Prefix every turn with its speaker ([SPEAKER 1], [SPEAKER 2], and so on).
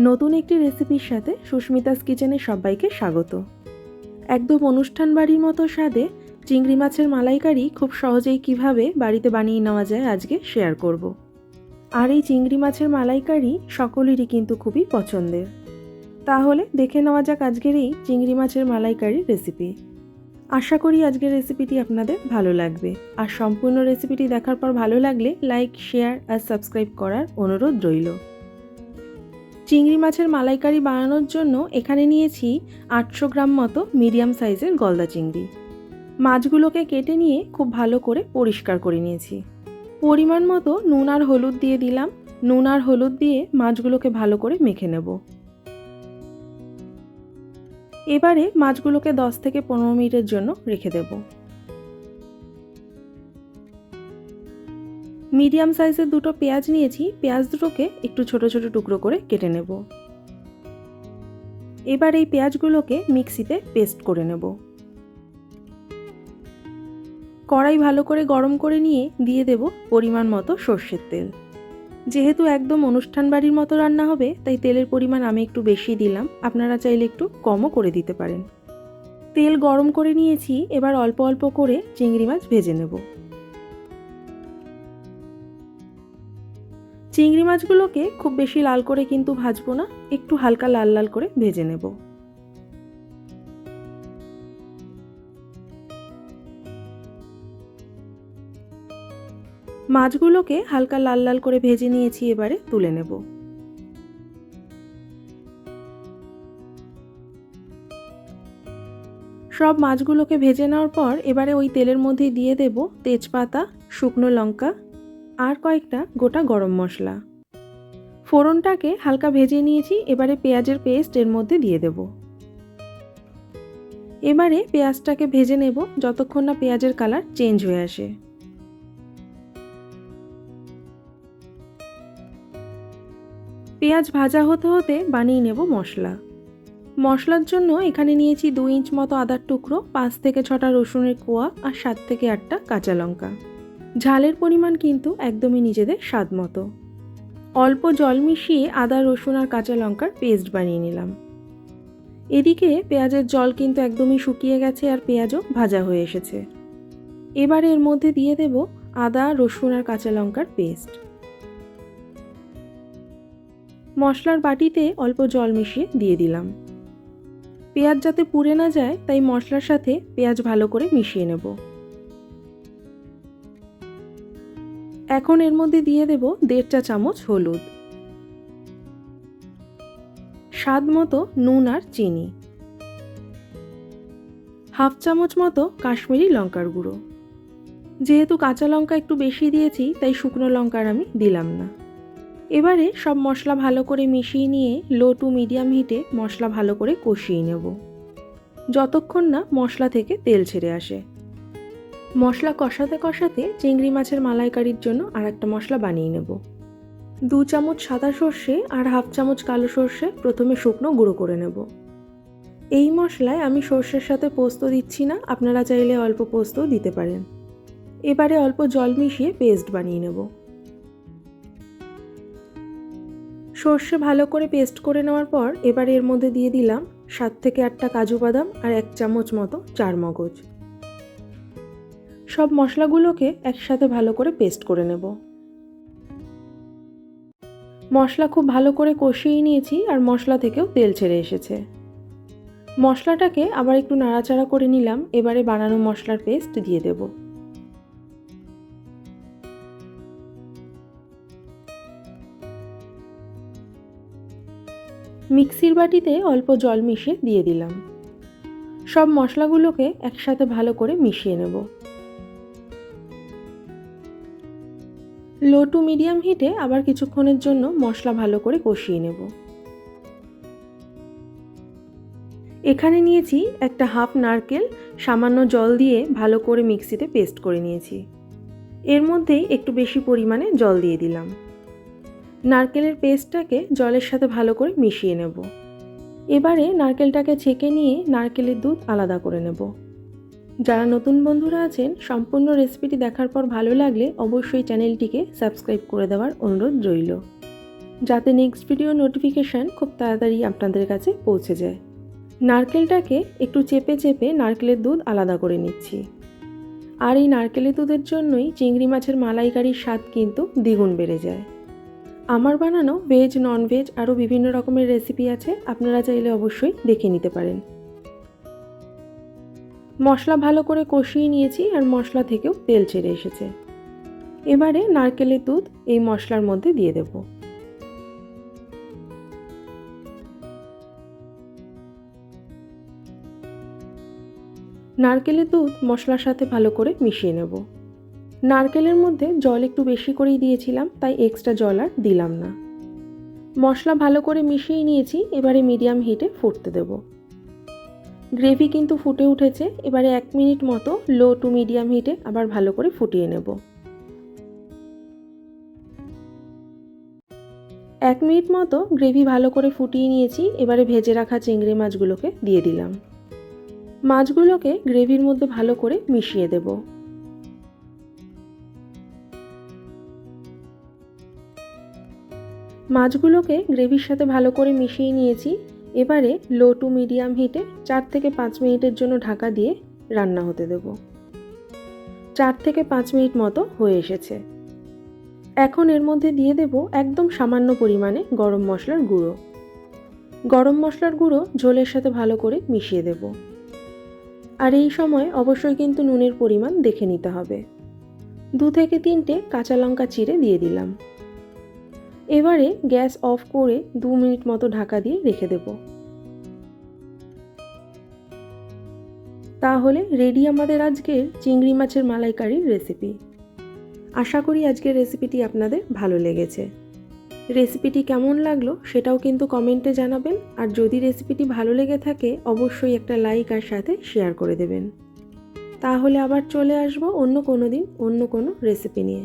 [SPEAKER 1] নতুন একটি রেসিপির সাথে সুস্মিতাস কিচেনে সবাইকে স্বাগত। একদম অনুষ্ঠান বাড়ির মতো স্বাদে চিংড়ি মাছের মালাইকারি খুব সহজেই কীভাবে বাড়িতে বানিয়ে নেওয়া যায় আজকে শেয়ার করব। আর এই চিংড়ি মাছের মালাইকারি সকলেরই কিন্তু খুবই পছন্দের। তাহলে দেখে নেওয়া যাক আজকের এই চিংড়ি মাছের মালাইকারির রেসিপি। আশা করি আজকের রেসিপিটি আপনাদের ভালো লাগবে। আর সম্পূর্ণ রেসিপিটি দেখার পর ভালো লাগলে লাইক, শেয়ার আর সাবস্ক্রাইব করার অনুরোধ রইল। চিংড়ি মাছের মালাইকারি বানানোর জন্য এখানে নিয়েছি আটশো গ্রাম মতো মিডিয়াম সাইজের গলদা চিংড়ি। মাছগুলোকে কেটে নিয়ে খুব ভালো করে পরিষ্কার করে নিয়েছি। পরিমাণ মতো নুন আর হলুদ দিয়ে দিলাম। নুন আর হলুদ দিয়ে মাছগুলোকে ভালো করে মেখে নেব। এবারে মাছগুলোকে দশ থেকে পনেরো মিনিটের জন্য রেখে দেব। মিডিয়াম সাইজের দুটো পেঁয়াজ নিয়েছি, পেঁয়াজ দুটোকে একটু ছোট ছোট টুকরো করে কেটে নেব। এবার এই পেঁয়াজগুলোকে মিক্সিতে পেস্ট করে নেব। কড়াই ভালো করে গরম করে নিয়ে দিয়ে দেব পরিমাণ মতো সর্ষের তেল। যেহেতু একদম অনুষ্ঠান বাড়ির মতো রান্না হবে, তাই তেলের পরিমাণ আমি একটু বেশি দিলাম। আপনারা চাইলে একটু কমও করে দিতে পারেন। তেল গরম করে নিয়েছি, এবার অল্প অল্প করে চিংড়ি মাছ ভেজে নেব। চিংড়ি মাছগুলোকে খুব বেশি লাল করে কিন্তু ভাজবো না, একটু হালকা লাল লাল করে ভেজে নেব। মাছগুলোকে হালকা লাল লাল করে ভেজে নিয়েছি এবারে তুলে নেব। সব মাছগুলোকে ভেজে নেওয়ার পর এবারে ওই তেলের মধ্যে দিয়ে দেব তেজপাতা, শুকনো লঙ্কা আর কয়েকটা গোটা গরম মশলা। ফোড়নটাকে হালকা ভেজে নিয়েছি, এবারে পেঁয়াজের পেস্ট এর মধ্যে দিয়ে দেব। এবারে পেঁয়াজটাকে ভেজে নেব, যতক্ষণ না পেঁয়াজের কালার চেঞ্জ হয়ে আসে। পেঁয়াজ ভাজা হতে হতে বানিয়ে নেব মশলা। মশলার জন্য এখানে নিয়েছি দু ইঞ্চ মতো আদার টুকরো, পাঁচ থেকে ছটা রসুনের কোয়া আর সাত থেকে আটটা কাঁচা লঙ্কা। ঝালের পরিমাণ কিন্তু একদমই নিজেদের স্বাদ মতো। অল্প জল মিশিয়ে আদা, রসুন আর কাঁচা লঙ্কার পেস্ট বানিয়ে নিলাম। এদিকে পেঁয়াজের জল কিন্তু একদমই শুকিয়ে গেছে আর পেঁয়াজও ভাজা হয়ে এসেছে। এবার এর মধ্যে দিয়ে দেব আদা, রসুন আর কাঁচা লঙ্কার পেস্ট। মশলার বাটিতে অল্প জল মিশিয়ে দিয়ে দিলাম। পেঁয়াজ যাতে পুড়ে না যায়, তাই মশলার সাথে পেঁয়াজ ভালো করে মিশিয়ে নেব। এখন এর মধ্যে দিয়ে দেব দেড় চা চামচ হলুদ। স্বাদ মতো নুন আর চিনি। হাফ চামচ মতো কাশ্মীরি লঙ্কার গুঁড়ো। যেহেতু কাঁচা লঙ্কা একটু বেশি দিয়েছি, তাই শুকনো লঙ্কার আমি দিলাম না। এবারে সব মশলা ভালো করে মিশিয়ে নিয়ে লো টু মিডিয়াম হিটে মশলা ভালো করে কষিয়ে নেব। যতক্ষণ না মশলা থেকে তেল ছেড়ে আসে। মশলা কষাতে কষাতে চিংড়ি মাছের মালাইকারির জন্য আর একটা মশলা বানিয়ে নেব। দু চামচ সাদা সর্ষে আর হাফ চামচ কালো সর্ষে প্রথমে শুকনো গুঁড়ো করে নেব। এই মশলায় আমি সর্ষের সাথে পোস্ত দিচ্ছি না, আপনারা চাইলে অল্প পোস্তও দিতে পারেন। এবারে অল্প জল মিশিয়ে পেস্ট বানিয়ে নেব। সর্ষে ভালো করে পেস্ট করে নেওয়ার পর এবার এর মধ্যে দিয়ে দিলাম সাত থেকে আটটা কাজু বাদাম আর এক চামচ মতো চার মগজ সব মশলাগুলোকে একসাথে ভালো করে পেস্ট করে নেব। মশলা খুব ভালো করে কষিয়ে নিয়েছি আর মশলা থেকেও তেল ছেড়ে এসেছে। মশলাটাকে আবার একটু নাড়াচাড়া করে নিলাম, এবারে বানানো মশলার পেস্ট দিয়ে দেবো। মিক্সির বাটিতে অল্প জল মিশিয়ে দিয়ে দিলাম। সব মশলাগুলোকে একসাথে ভালো করে মিশিয়ে নেব। লো টু মিডিয়াম হিটে আবার কিছুক্ষণের জন্য মশলা ভালো করে কষিয়ে নেব। এখানে নিয়েছি একটা হাফ নারকেল, সামান্য জল দিয়ে ভালো করে মিক্সিতে পেস্ট করে নিয়েছি। এর মধ্যেই একটু বেশি পরিমাণে জল দিয়ে দিলাম। নারকেলের পেস্টটাকে জলের সাথে ভালো করে মিশিয়ে নেব। এবারে নারকেলটাকে ছেঁকে নিয়ে নারকেলের দুধ আলাদা করে নেব। যারা নতুন বন্ধুরা আছেন, সম্পূর্ণ রেসিপিটি দেখার পর ভালো লাগলে অবশ্যই চ্যানেলটিকে সাবস্ক্রাইব করে দেওয়ার অনুরোধ রইল। যাতে নেক্সট ভিডিও নোটিফিকেশান খুব তাড়াতাড়ি আপনাদের কাছে পৌঁছে যায়। নারকেলটাকে একটু চেপে চেপে নারকেলের দুধ আলাদা করে নিচ্ছি। আর এই নারকেলের দুধের জন্যই চিংড়ি মাছের মালাইকারির স্বাদ কিন্তু দ্বিগুণ বেড়ে যায়। আমার বানানো ভেজ নন ভেজ আরও বিভিন্ন রকমের রেসিপি আছে, আপনারা চাইলে অবশ্যই দেখে নিতে পারেন। মশলা ভালো করে কষিয়ে নিয়েছি আর মশলা থেকেও তেল ছেড়ে এসেছে। এবারে নারকেলের দুধ এই মশলার মধ্যে দিয়ে দেব। নারকেলের দুধ মশলার সাথে ভালো করে মিশিয়ে নেব। নারকেলের মধ্যে জল একটু বেশি করেই দিয়েছিলাম, তাই এক্সট্রা জল আর দিলাম না। মশলা ভালো করে মিশিয়ে নিয়েছি, এবারে মিডিয়াম হিটে ফুটতে দেব। গ্রেভি কিন্তু ফুটে উঠেছে, এবারে এক মিনিট মতো লো টু মিডিয়াম হিটে আবার ভালো করে ফুটিয়ে নেব। এক মিনিট মতো গ্রেভি ভালো করে ফুটিয়ে নিয়েছি, এবারে ভেজে রাখা চিংড়ি মাছগুলোকে দিয়ে দিলাম। মাছগুলোকে গ্রেভির মধ্যে ভালো করে মিশিয়ে দেব। মাছগুলোকে গ্রেভির সাথে ভালো করে মিশিয়ে নিয়েছি এবারে লো টু মিডিয়াম হিটে চার থেকে পাঁচ মিনিটের জন্য ঢাকা দিয়ে রান্না হতে দেব। চার থেকে পাঁচ মিনিট মতো হয়ে এসেছে। এখন এর মধ্যে দিয়ে দেব একদম সামান্য পরিমাণে গরম মশলার গুঁড়ো। গরম মশলার গুঁড়ো ঝোলের সাথে ভালো করে মিশিয়ে দেব। আর এই সময় অবশ্যই কিন্তু নুনের পরিমাণ দেখে নিতে হবে। দু থেকে তিনটে কাঁচা লঙ্কা চিড়ে দিয়ে দিলাম। এবারে গ্যাস অফ করে দু মিনিট মতো ঢাকা দিয়ে রেখে দেব। তাহলে রেডি আমাদের আজকের চিংড়ি মাছের মালাইকারির রেসিপি আশা করি আজকের রেসিপিটি আপনাদের ভালো লেগেছে। রেসিপিটি কেমন লাগল সেটাও কিন্তু কমেন্টে জানাবেন, আর যদি রেসিপিটি ভালো লেগে থাকে অবশ্যই একটা লাইক আর সাথে শেয়ার করে দেবেন। তাহলে আবার চলে আসব অন্য কোনো দিন অন্য কোনো রেসিপি নিয়ে।